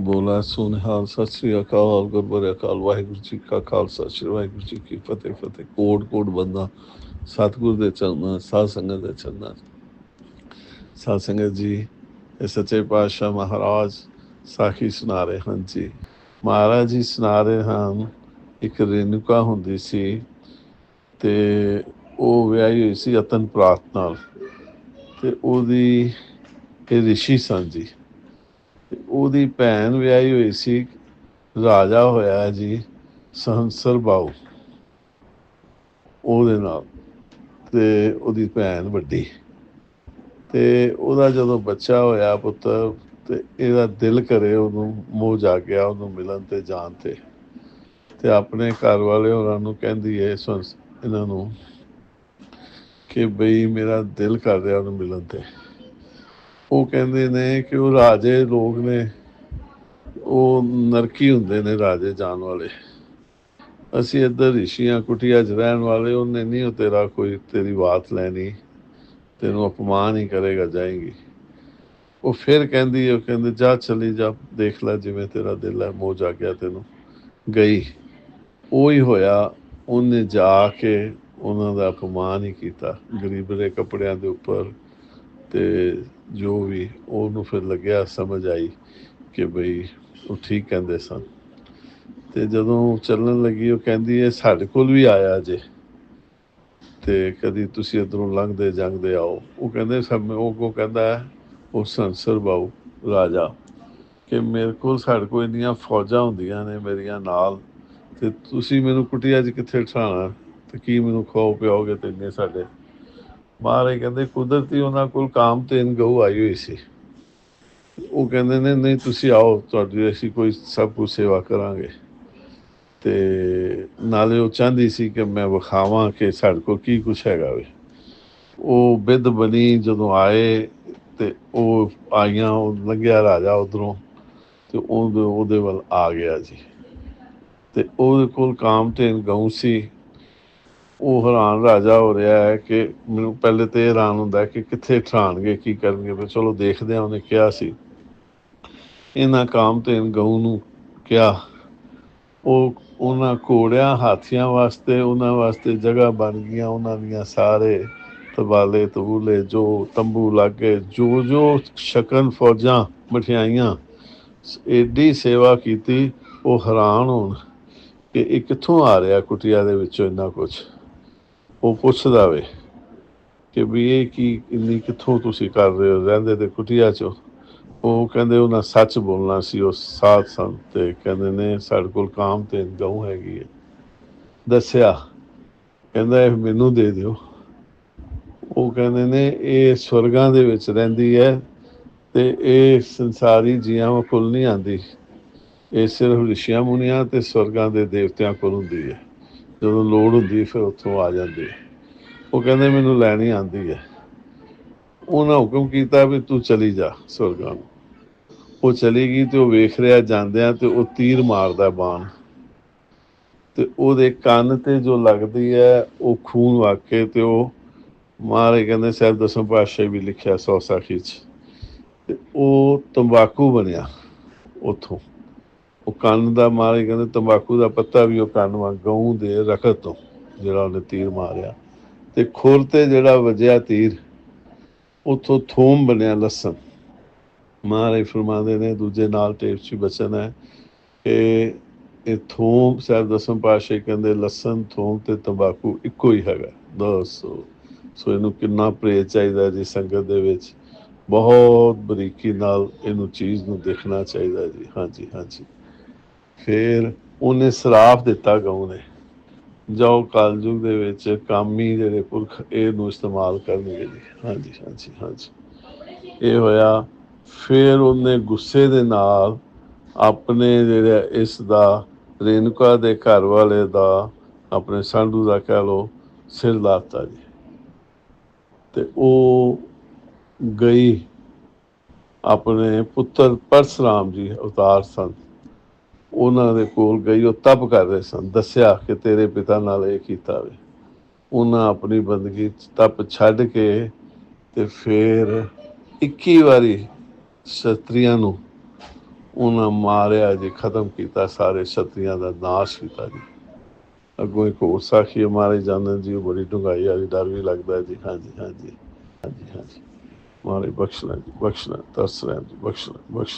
ਬੋਲਾ, ਸੁਨਹਾਲ, ਸਤਿ ਸ੍ਰੀ ਅਕਾਲ ਗੁਰਬੁਰੇ ਅਕਾਲ, ਵਾਹਿਗੁਰੂ ਜੀ ਕਾ ਖਾਲਸਾ, ਸ੍ਰੀ ਵਾਹਿਗੁਰੂ ਜੀ ਕੀ ਫਤਿਹ ਫਤਿਹ। ਕੋਟ ਕੋਟ ਬੰਦਾ, ਸਤਿਗੁਰ ਦੇ ਚਰਨਾਂ, ਸਾਧ ਸੰਗਤ ਦੇ ਚਰਨਾਂ ਸਾਧ ਸੰਗਤ ਜੀ, ਇਹ ਸੱਚੇ ਪਾਤਸ਼ਾਹ ਮਹਾਰਾਜ ਸਾਖੀ ਸੁਣਾ ਰਹੇ ਹਨ ਜੀ। ਮਹਾਰਾਜ ਜੀ ਸੁਣਾ ਰਹੇ ਹਨ, ਇੱਕ ਰੇਨੁਕਾ ਹੁੰਦੀ ਸੀ ਤੇ ਉਹ ਵਿਆਹੀ ਹੋਈ ਸੀ ਅਤਨ ਪ੍ਰਾਤ ਨਾਲ। ਤੇ ਉਹਦੀ ਇਹ ਰਿਸ਼ੀ ਸਨ ਜੀ। ਉਹਦੀ ਭੈਣ ਵਿਆਹੀ ਹੋਈ ਸੀ, ਰਾਜਾ ਹੋਇਆ ਜੀ, ਸਹੰਸਰ ਬਾਉ ਉਹਦੇ ਨਾਲ, ਤੇ ਉਹਦੀ ਭੈਣ ਵੱਡੀ। ਤੇ ਉਹਦਾ ਜਦੋਂ ਬੱਚਾ ਹੋਇਆ ਪੁੱਤਰ ਤੇ ਇਹਦਾ ਦਿਲ ਕਰੇ ਉਹਨੂੰ, ਮੋਹ ਜਾ ਗਿਆ ਉਹਨੂੰ ਮਿਲਣ ਤੇ ਜਾਣ ਤੇ। ਤੇ ਆਪਣੇ ਘਰ ਵਾਲੇ ਉਹਨਾਂ ਨੂੰ ਕਹਿੰਦੀ ਹੈ ਇਹਨਾਂ ਨੂੰ ਕਿ ਬਈ ਮੇਰਾ ਦਿਲ ਕਰ ਰਿਹਾ ਉਹਨੂੰ ਮਿਲਣ ਤੇ। ਉਹ ਕਹਿੰਦੇ ਨੇ ਕਿ ਉਹ ਰਾਜੇ ਲੋਕ ਨੇ, ਉਹ ਨਰਕੀ ਹੁੰਦੇ ਨੇ ਰਾਜੇ ਜਾਣ ਵਾਲੇ। ਅਸੀਂ ਇੱਧਰ ਰਿਸ਼ੀਆਂ ਕੁਟੀਆਂ 'ਚ ਰਹਿਣ ਵਾਲੇ, ਉਹਨੇ ਨਹੀਂ ਉਹ ਤੇਰਾ ਕੋਈ, ਤੇਰੀ ਬਾਤ ਲੈਣੀ, ਤੈਨੂੰ ਅਪਮਾਨ ਹੀ ਕਰੇਗਾ ਜਾਏਗੀ। ਉਹ ਫਿਰ ਕਹਿੰਦੀ ਉਹ ਕਹਿੰਦੇ, ਜਾ ਚਲੀ, ਜਾ ਦੇਖ ਲੈ ਜਿਵੇਂ ਤੇਰਾ ਦਿਲ ਹੈ, ਮੋਹ ਜਾ ਗਿਆ ਤੈਨੂੰ। ਗਈ। ਉਹ ਹੀ ਹੋਇਆ, ਉਹਨੇ ਜਾ ਕੇ ਉਹਨਾਂ ਦਾ ਅਪਮਾਨ ਹੀ ਕੀਤਾ। ਗਰੀਬ ਦੇ ਕੱਪੜਿਆਂ ਦੇ ਉੱਪਰ ਤੇ ਜੋ ਵੀ ਉਹਨੂੰ ਫਿਰ ਲੱਗਿਆ ਸਮਝ ਆਈ ਕਿ ਬਈ ਉਹ ਠੀਕ ਕਹਿੰਦੇ ਸਨ। ਤੇ ਜਦੋਂ ਚੱਲਣ ਲੱਗੀ, ਉਹ ਕਹਿੰਦੀ ਹੈ ਸਾਡੇ ਕੋਲ ਵੀ ਆਇਆ ਜੇ। ਤੇ ਕਦੀ ਤੁਸੀਂ ਇਧਰੋਂ ਲੰਘਦੇ ਜੰਗਦੇ ਆਓ। ਉਹ ਕਹਿੰਦੇ, ਸਭ ਉਹ ਕੋ ਕਹਿੰਦਾ, ਉਹ ਸੰਸਰ ਬਾਉ ਰਾਜਾ, ਕਿ ਮੇਰੇ ਕੋਲ ਸਾਡੇ ਕੋਲ ਇੰਨੀਆਂ ਫੌਜਾਂ ਹੁੰਦੀਆਂ ਨੇ ਮੇਰੀਆਂ ਨਾਲ, ਤੇ ਤੁਸੀਂ ਮੈਨੂੰ ਕੁਟਿਆ 'ਚ ਕਿੱਥੇ ਠਾਣਾ? ਤੇ ਕੀ ਮੈਨੂੰ ਖਾਓ ਪਿਆਓਗੇ ਤੇ ਇੰਨੇ ਸਾਡੇ ਮਹਾਰਾਜ ਕਹਿੰਦੇ, ਕੁਦਰਤੀ ਉਹਨਾਂ ਕੋਲ ਕਾਮ ਤੇ ਗਊ ਆਈ ਹੋਈ ਸੀ। ਉਹ ਕਹਿੰਦੇ ਨੇ ਨਹੀਂ, ਤੁਸੀਂ ਆਓ, ਤੁਹਾਡੀ ਅਸੀਂ ਕੋਈ ਸਭ ਕੁਝ ਸੇਵਾ ਕਰਾਂਗੇ। ਤੇ ਨਾਲੇ ਉਹ ਚਾਹੁੰਦੀ ਸੀ ਕਿ ਮੈਂ ਵਿਖਾਵਾਂ ਕਿ ਸਾਡੇ ਕੋਲ ਕੀ ਕੁਛ ਹੈਗਾ ਵੇ। ਉਹ ਬਿੱਧ ਬਣੀ ਜਦੋਂ ਆਏ ਤੇ ਉਹ ਆਈਆਂ, ਉਹ ਲੰਘਿਆ ਰਾਜਾ ਉਧਰੋਂ ਤੇ ਉਹਦੇ ਉਹਦੇ ਵੱਲ ਆ ਗਿਆ ਜੀ। ਤੇ ਉਹਦੇ ਕੋਲ ਕਾਮ ਤੇਨ ਗਊ ਸੀ। ਉਹ ਹੈਰਾਨ ਰਾਜਾ ਹੋ ਰਿਹਾ ਹੈ ਕਿ ਮੈਨੂੰ ਪਹਿਲੇ ਤੇ ਇਹ ਹੈਰਾਨ ਹੁੰਦਾ ਹੈ ਕਿ ਕਿੱਥੇ ਠਾਣਗੇ ਕੀ ਕਰਨਗੇ ਪਰ ਚਲੋ ਦੇਖਦੇ ਹਾਂ ਉਹਨੇ ਕਿਹਾ ਸੀ। ਇਹਨਾਂ ਕਾਮ ਤੇ ਗਊ ਨੂੰ ਕਿਹਾ, ਉਹ ਉਹਨਾਂ ਘੋੜਿਆਂ, ਹਾਥੀਆਂ ਵਾਸਤੇ, ਉਹਨਾਂ ਵਾਸਤੇ ਜਗ੍ਹਾ ਬਣ ਗਈਆਂ, ਉਹਨਾਂ ਦੀਆਂ ਸਾਰੇ ਤਬਾਲੇ, ਤਬੂਲੇ, ਜੋ ਤੰਬੂ ਲਾਗੇ ਜੋ ਜੋ ਸ਼ਕਨ ਫੌਜਾਂ ਮਠਿਆਈਆਂ, ਏਡੀ ਸੇਵਾ ਕੀਤੀ, ਉਹ ਹੈਰਾਨ ਹੋਣ ਕਿ ਇਹ ਕਿੱਥੋਂ ਆ ਰਿਹਾ ਕੁਟਿਆ ਦੇ ਵਿੱਚੋਂ ਇੰਨਾ ਕੁਝ ਉਹ ਪੁੱਛਦਾ ਵੇ ਕਿ ਵੀ ਇਹ ਕੀ, ਇੰਨੀ ਕਿੱਥੋਂ ਤੁਸੀਂ ਕਰ ਰਹੇ ਹੋ? ਰਹਿੰਦੇ ਤੇ ਕੁਟਿਆ ਚ। ਉਹ ਕਹਿੰਦੇ ਉਹਨਾਂ ਸੱਚ ਬੋਲਣਾ ਸੀ, ਉਹ ਸਾਧ ਸੰਤ ਤੇ ਕਹਿੰਦੇ ਨੇ, ਸਾਡੇ ਕੋਲ ਕਾਮ ਤੇ ਗਊ ਹੈਗੀ ਹੈ। ਦੱਸਿਆ, ਕਹਿੰਦਾ ਇਹ ਮੈਨੂੰ ਦੇ ਦਿਓ। ਉਹ ਕਹਿੰਦੇ ਨੇ, ਇਹ ਸਵਰਗਾਂ ਦੇ ਵਿੱਚ ਰਹਿੰਦੀ ਹੈ ਤੇ ਇਹ ਸੰਸਾਰੀ ਜੀਆਂ ਕੋਲ ਨਹੀਂ ਆਂਦੀ ਇਹ ਸਿਰਫ ਰਿਸ਼ੀਆਂ ਮੁਨੀਆਂ ਤੇ ਸਵਰਗਾਂ ਦੇ ਦੇਵਤਿਆਂ ਕੋਲ ਹੁੰਦੀ ਹੈ। ਜਦੋਂ ਲੋੜ ਹੁੰਦੀ ਫਿਰ ਉੱਥੋਂ ਆ ਜਾਂਦੀ ਉਹ ਕਹਿੰਦੇ ਮੈਨੂੰ ਲੈਣੀ ਆਂਦੀ ਹੈ। ਉਹਨਾਂ ਹੁਕਮ ਕੀਤਾ ਵੀ ਤੂੰ ਚਲੀ ਜਾ ਸਵਰਗਾਂ ਨੂੰ। ਉਹ ਚਲੀ ਗਈ ਤੇ ਉਹ ਵੇਖ ਰਿਹਾ ਜਾਂਦਿਆਂ ਤੇ ਉਹ ਤੀਰ ਮਾਰਦਾ ਬਾਣ। ਤੇ ਉਹਦੇ ਕੰਨ ਤੇ ਜੋ ਲੱਗਦੀ ਹੈ, ਉਹ ਖੂਨ ਵਾਕੇ ਤੇ ਉਹ ਮਾਰੇ ਕਹਿੰਦੇ ਸਾਹਿਬ ਦਸਮ ਪਾਤਸ਼ਾਹ ਵੀ ਲਿਖਿਆ ਸੌ ਸਾਖੀ ਚ। ਤੇ ਉਹ ਤੰਬਾਕੂ ਬਣਿਆ ਉਥੋਂ। ਉਹ ਕੰਨ ਦਾ ਮਾਰੇ, ਕਹਿੰਦੇ ਤੰਬਾਕੂ ਦਾ ਪੱਤਾ ਵੀ ਉਹ ਕੰਨ ਵਾਂ ਗਊ ਦੇ ਰਖਤ ਤੋਂ, ਜਿਹੜਾ ਉਹਨੇ ਤੀਰ ਮਾਰਿਆ। ਤੇ ਖੁਰ ਤੇ ਜਿਹੜਾ ਵੱਜਿਆ ਤੀਰ, ਉਥੋਂ ਥੋਮ ਬਣਿਆ ਲਸਣ। ਮਹਾਰਾਜ ਫਰਮਾਉਂਦੇ ਨੇ, ਦੂਜੇ ਨਾਲ ਟੇਪ 'ਚ ਬਚਨ ਹੈ ਕਿ ਇਹ ਥੋਮ, ਸਾਹਿਬ ਦਸਮ ਪਾਤਸ਼ਾਹ ਕਹਿੰਦੇ, ਲਸਣ, ਥੋਮ ਤੇ ਤੰਬਾਕੂ ਇੱਕੋ ਹੀ ਹੈਗਾ। ਦੱਸੋ ਸੋ ਇਹਨੂੰ ਕਿੰਨਾ ਪ੍ਰੇਜ ਚਾਹੀਦਾ ਜੀ ਸੰਗਤ ਦੇ ਵਿੱਚ। ਬਹੁਤ ਬਰੀਕੀ ਨਾਲ ਇਹਨੂੰ ਚੀਜ਼ ਨੂੰ ਦੇਖਣਾ ਚਾਹੀਦਾ ਜੀ। ਹਾਂਜੀ ਹਾਂਜੀ। ਫਿਰ ਉਹਨੇ ਸਰਾਫ ਦਿੱਤਾ ਗਊ ਨੇ। ਜਾਓ ਕਲਯੁਗ ਦੇ ਵਿੱਚ ਕਾਮੀ ਜਿਹੜੇ ਪੁਰਖ ਇਹਨੂੰ ਇਸਤੇਮਾਲ ਕਰਨਗੇ ਜੀ। ਹਾਂਜੀ ਹਾਂਜੀ ਹਾਂਜੀ। ਇਹ ਹੋਇਆ, ਫਿਰ ਉਹਨੇ ਗੁੱਸੇ ਦੇ ਨਾਲ ਆਪਣੇ ਜਿਹੜਾ ਇਸ ਦਾ ਰੇਨੁਕਾ ਦੇ ਘਰ ਵਾਲੇ ਦਾ ਆਪਣੇ ਸਾਂਢੂ ਦਾ ਕਹਿ ਲੋ ਸਿਰ ਲਾਤਾ ਜੀ। ਤੇ ਉਹ ਗਈ ਆਪਣੇ ਪੁੱਤਰ ਪਰਸਰਾਮ ਜੀ, ਅਵਤਾਰ ਸਨ ਉਹਨਾਂ ਦੇ ਕੋਲ ਗਈ, ਉਹ ਤਪ ਕਰ ਰਹੇ ਸਨ, ਦੱਸਿਆ ਕਿ ਤੇਰੇ ਪਿਤਾ ਨਾਲ ਇਹ ਕੀਤਾ ਵੇ। ਉਹਨਾਂ ਆਪਣੀ ਬੰਦਗੀ ਤਪ ਛੱਡ ਕੇ ਤੇ ਫਿਰ 21 ਵਾਰੀ ਸ਼ਤਰੀਆਂ ਨੂੰ ਉਹਨਾਂ ਮਾਰਿਆ ਜੀ, ਖਤਮ ਕੀਤਾ, ਸਾਰੇ ਛਤਰੀਆਂ ਦਾ ਨਾਸ਼ ਕੀਤਾ ਜੀ। ਅੱਗੋਂ ਇੱਕ ਹੋਰ ਸਾਖੀ ਮਾਰੇ ਜਾਂਦੇ ਜੀ, ਉਹ ਬੜੀ ਡੂੰਘਾਈ ਵਾਲੀ, ਡਰ ਵੀ ਲੱਗਦਾ ਜੀ। ਹਾਂਜੀ ਹਾਂਜੀ ਹਾਂਜੀ ਹਾਂਜੀ। ਮਾਰੇ ਬਖਸ਼ਣਾ ਜੀ, ਬਖਸ਼ਣਾ, ਤਰਸ ਰਹਿਣ ਜੀ, ਬਖਸ਼ਣਾ ਬਖਸ਼ਣਾ।